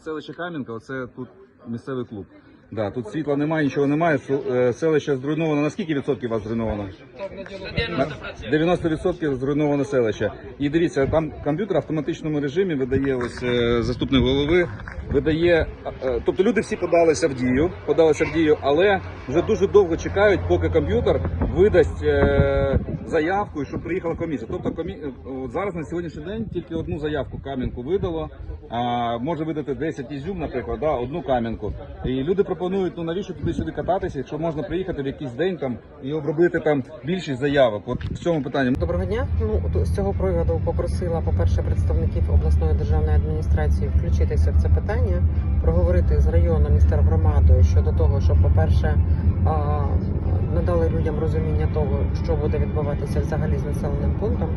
Селище Кам'янка, оце тут місцевий клуб. Да, тут світла немає, нічого немає. е, Селище зруйновано. На скільки відсотків вас зруйновано? На 90% зруйновано селище. І дивіться, там комп'ютер в автоматичному режимі видає ось е, заступник голови. Видає, е, тобто люди всі подалися в дію, подалися в дію, але вже дуже довго чекають, поки комп'ютер видасть е, заявку, і щоб приїхала комісія. Тобто комі... е, зараз на сьогоднішній день тільки одну заявку кам'янку видало. А може видати 10 ізюм, наприклад, да, одну кам'янку. І люди пропонують, ну навіщо туди-сюди кататися, якщо можна приїхати в якийсь день там і обробити там більшість заявок. От в цьому питанні. Доброго дня. Ну з цього приводу попросила, по-перше, представників обласної державної адміністрації включитися в це питання, проговорити з районом і з тергромадою щодо того, щоб, по-перше, надали людям розуміння того, що буде відбуватися взагалі з населеним пунктом,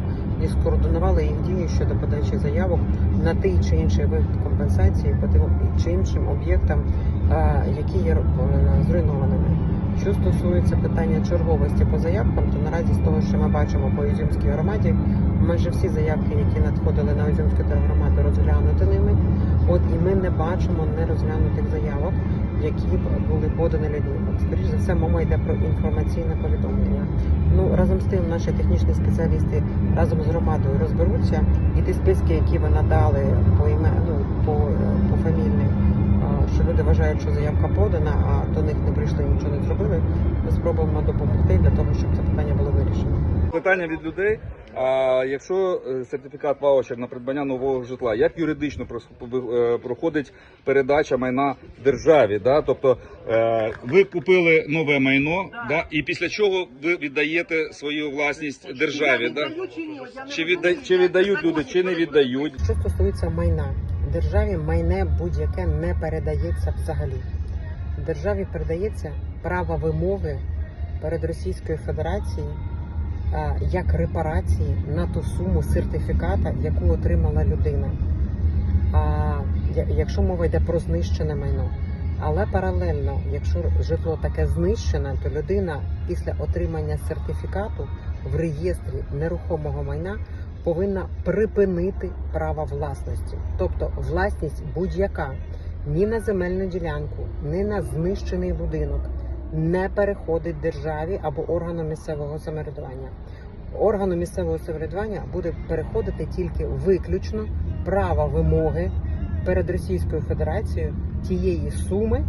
і скоординували їх дії щодо подачі заявок на той чи інший вид компенсації по тим чи іншим об'єктам, які є е, зруйнованими. Що стосується питання черговості по заявкам, то наразі з того, що ми бачимо по Ізюмській громаді, майже всі заявки, які надходили на Ізюмську тергромаду, розглянуті ними. От і ми не бачимо нерозглянутих заявок, які були подані людьми. Скоріше за все, мова йде про інформаційне повідомлення. Ну разом з тим, наші технічні спеціалісти разом з громадою розберуться, і ті списки, які ви надали по іме, ну по, е, по фамільних, що люди вважають, що заявка подана, а до них не прийшли, нічого не зробили. Ми спробуємо допомогти для того, щоб це питання було вирішено. Питання від людей. А якщо е, сертифікат ваучер на придбання нового житла, як юридично е, проходить передача майна державі? Да? Тобто е, ви купили нове майно, да? і після чого ви віддаєте свою власність державі? Да? Чи, відда... чи віддають люди, чи не віддають? Що стосується майна, державі майне будь-яке не передається взагалі. Державі передається право вимоги перед Російською Федерацією як репарації на ту суму сертифіката, яку отримала людина. А якщо мова йде про знищене майно. Але паралельно, якщо житло таке знищене, то людина після отримання сертифікату в реєстрі нерухомого майна повинна припинити право власності, тобто власність будь-яка ні на земельну ділянку, ні на знищений будинок не переходить державі або органу місцевого самоврядування. Органу місцевого самоврядування буде переходити тільки виключно право вимоги перед Російською Федерацією тієї суми,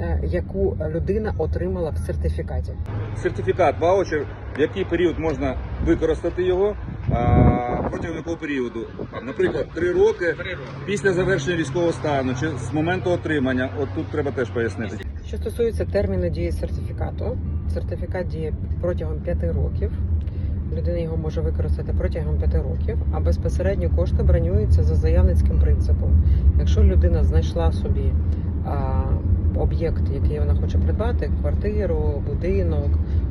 е, яку людина отримала в сертифікаті. Сертифікат ваучер, в який період можна використати його, протягом якого періоду? Наприклад, три роки після завершення військового стану чи з моменту отримання. От тут треба теж пояснити. Що стосується терміну дії сертифікату, сертифікат діє протягом 5 років. Людина його може використати протягом 5 років, а безпосередньо кошти бронюються за заявницьким принципом. Якщо людина знайшла собі а, об'єкт, який вона хоче придбати, квартиру, будинок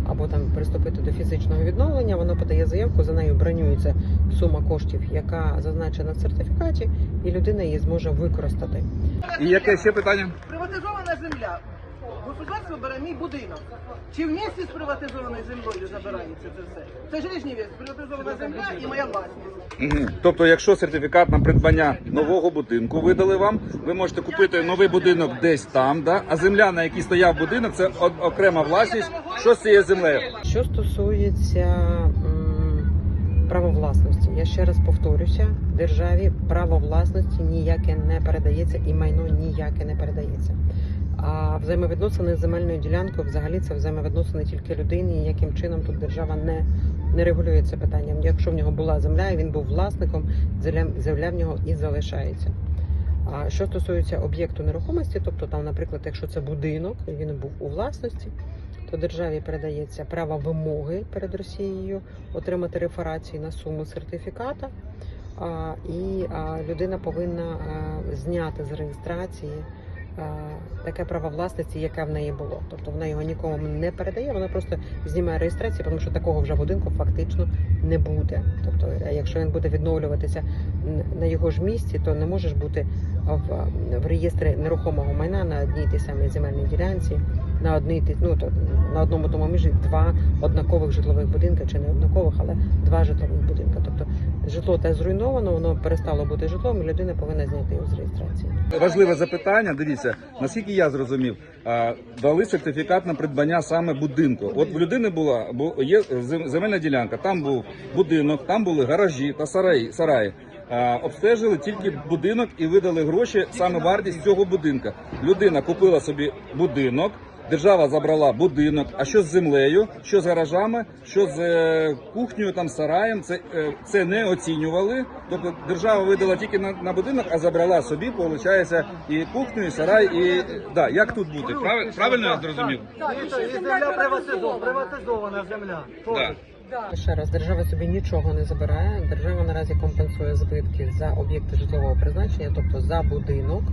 або там приступити до фізичного відновлення, вона подає заявку, за нею бронюється сума коштів, яка зазначена в сертифікаті, і людина її зможе використати. І яке ще питання? Приватизована земля. Государство бере мій будинок. Чи вместе з приватизованою землею забирається це все? Це ж вещи. Приватизована земля і моя власність. Мгм. Тобто, якщо сертифікат на придбання нового будинку видали вам, ви можете купити новий будинок десь там, да? а земля, на якій стояв будинок, це о- окрема власність. Що з цією землею? Що стосується м, права власності, я ще раз повторюся: державі право власності ніяке не передається і майно ніяке не передається. А взаємовідносини з земельною ділянкою взагалі це взаємовідносини тільки людини, і яким чином тут держава не, не регулює це питанням. Якщо в нього була земля, і він був власником, земля, в нього і залишається. А що стосується об'єкту нерухомості, тобто там, наприклад, якщо це будинок, і він був у власності, то державі передається право вимоги перед Росією отримати реферації на суму сертифіката, а, і а, людина повинна а, зняти з реєстрації таке право власності, яке в неї було. Тобто вона його нікому не передає, вона просто знімає реєстрацію, тому що такого вже будинку фактично не буде. Тобто, якщо він буде відновлюватися на його ж місці, то не може ж бути в, в реєстрі нерухомого майна на одній тій самій земельній ділянці, на одній ну, то, на одному тому міжі два однакових житлових будинка, чи не однакових, але два житлових будинка. Тобто житло те зруйновано, воно перестало бути житлом, і людина повинна зняти його з реєстрації. Важливе запитання. Дивіться, наскільки я зрозумів, дали сертифікат на придбання саме будинку. От в людини була бу- є земельна ділянка, там був будинок, там були гаражі та сараї. сараї. Обстежили тільки будинок і видали гроші саме вартість цього будинка. Людина купила собі будинок. Держава забрала будинок, а що з землею, що з гаражами, що з е, кухнею, там сараєм, це, е, це не оцінювали. Тобто держава видала тільки на, на будинок, а забрала собі, виходить, і кухню, і сарай, і да, як тут бути? Правильно, правильно я зрозумів? І земля приватизована, приватизована земля. Да. Ще раз, держава собі нічого не забирає. Держава наразі компенсує збитки за об'єкти житлового призначення, тобто за будинок.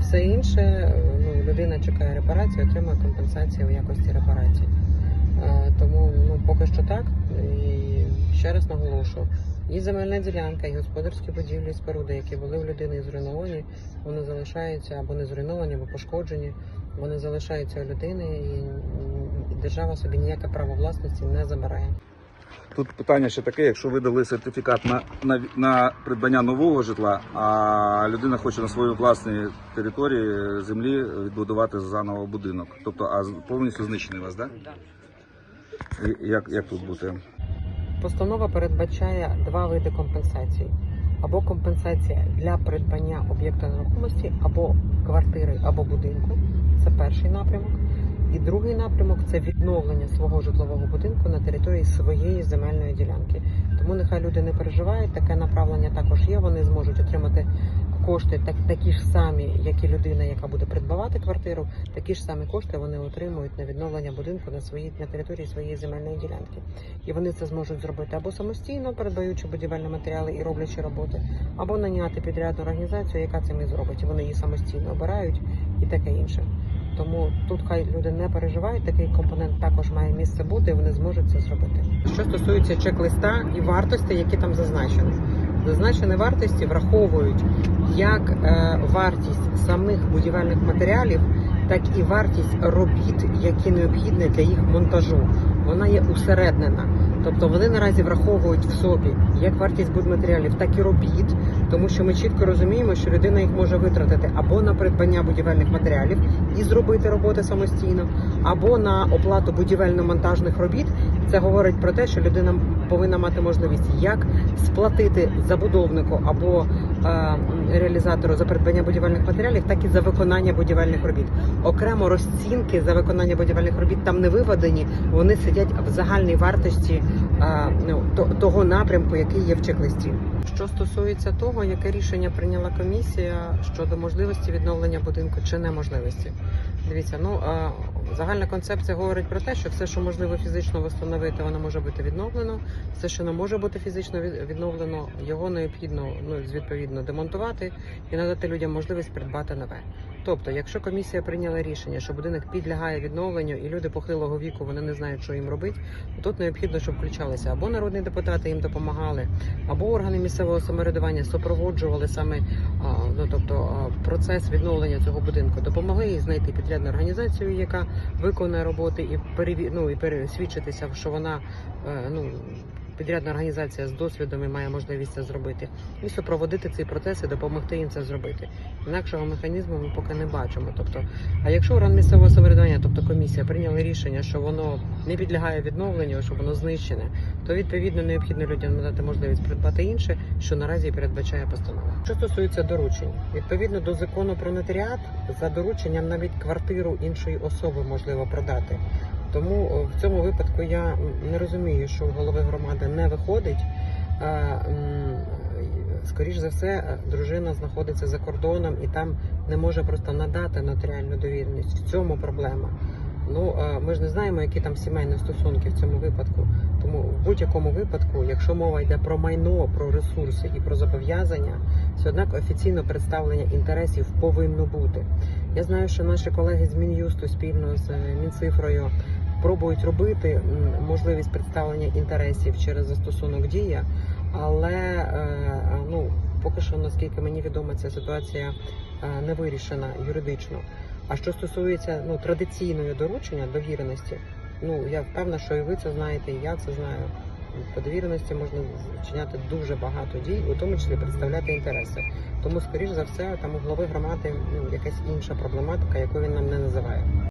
Все інше, ну, людина чекає репарації, отримує компенсацію у якості репарації. Е, Тому ну, поки що так. І ще раз наголошую, і земельна ділянка, і господарські будівлі, і споруди, які були в людини зруйновані, вони залишаються або не зруйновані, або пошкоджені. Вони залишаються у людини, і держава собі ніяке право власності не забирає. Тут питання ще таке: якщо ви дали сертифікат на, на, на придбання нового житла, а людина хоче на своїй власній території землі відбудувати заново будинок. Тобто, а повністю знищений у вас, так? Да? І Як, як тут бути? Постанова передбачає два види компенсації: або компенсація для придбання об'єкта нерухомості, або квартири, або будинку. Це перший напрямок. І другий напрямок це відновлення свого житлового будинку на території своєї земельної ділянки. Тому нехай люди не переживають, таке направлення також є. Вони зможуть отримати кошти так, такі ж самі, як і людина, яка буде придбавати квартиру. Такі ж самі кошти вони отримують на відновлення будинку на своїй на території своєї земельної ділянки. І вони це зможуть зробити або самостійно, передаючи будівельні матеріали і роблячи роботи, або наняти підрядну організацію, яка цим і зробить. Вони її самостійно обирають і таке інше. Тому тут хай люди не переживають, такий компонент також має місце бути, і вони зможуть це зробити. Що стосується чек-листа і вартості, які там зазначені. Зазначені вартості враховують як е, вартість самих будівельних матеріалів, так і вартість робіт, які необхідні для їх монтажу. Вона є усереднена. Тобто вони наразі враховують в собі як вартість будматеріалів, так і робіт, тому що ми чітко розуміємо, що людина їх може витратити або на придбання будівельних матеріалів і зробити роботи самостійно, або на оплату будівельно-монтажних робіт. Це говорить про те, що людина повинна мати можливість як сплатити забудовнику або е, реалізатору за придбання будівельних матеріалів, так і за виконання будівельних робіт. Окремо розцінки за виконання будівельних робіт там не виведені. Вони сидять в загальній вартості е, ну, то- того напрямку, який є в чек-листі. Що стосується того, яке рішення прийняла комісія щодо можливості відновлення будинку чи неможливості. Дивіться, ну е, загальна концепція говорить про те, що все, що можливо фізично встановити, воно може бути відновлено. Все, що не може бути фізично відновлено, його необхідно ну відповідно демонтувати і надати людям можливість придбати нове. Тобто, якщо комісія прийняла рішення, що будинок підлягає відновленню, і люди похилого віку вони не знають, що їм робити, то тут необхідно, щоб включалися або народні депутати їм допомагали, або органи місцевого самоврядування супроводжували саме ну, тобто процес відновлення цього будинку, допомогли їй знайти підрядну організацію, яка виконує роботи і переві... ну, і пересвідчитися, що вона е, ну. Підрядна організація з досвідом і має можливість це зробити, і супроводити цей процес допомогти їм це зробити. Інакшого механізму ми поки не бачимо. Тобто, а якщо орган місцевого самоврядування, тобто комісія, прийняли рішення, що воно не підлягає відновленню, що воно знищене, то відповідно необхідно людям надати можливість придбати інше, що наразі передбачає постанова. Що стосується доручень, відповідно до закону про нотаріат, за дорученням навіть квартиру іншої особи можливо продати. Тому е, в цьому випадку я не розумію, що у голови громади не виходить. Е, м, Скоріш за все, е, дружина знаходиться за кордоном і там не може просто надати нотаріальну довіреність. В цьому проблема. Ну ми ж не знаємо, які там сімейні стосунки в цьому випадку. Тому в будь-якому випадку, якщо мова йде про майно, про ресурси і про зобов'язання, все однак офіційно представлення інтересів повинно бути. Я знаю, що наші колеги з Мін'юсту спільно з Мінцифрою пробують робити можливість представлення інтересів через застосунок дія, але е, ну Поки що, наскільки мені відомо, ця ситуація е, не вирішена юридично. А що стосується ну традиційної доручення довіреності, ну я впевнена, що і ви це знаєте, і я це знаю. По довіреності можна вчиняти дуже багато дій, у тому числі представляти інтереси. Тому, скоріш за все, там у голови громади ну, якась інша проблематика, яку він нам не називає.